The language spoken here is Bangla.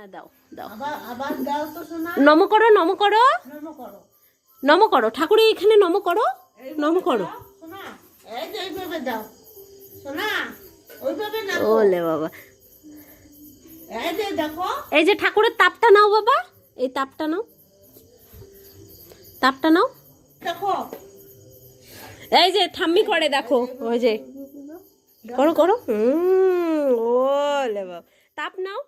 হ্যাঁ দাও দাও। আবার নম করো নম করো। নম করো। নম ঠাকুরের এখানে নম করো নম করো। শোনা এই ওলে বাবা। এই যে ঠাকুরের তাপটা নাও বাবা। এই তাপটা নাও। তাপটা নাও। এই যে থাম্মি করে দেখো। ওই যে। করো করো। হুম ওলে বাবা। তাপ নাও।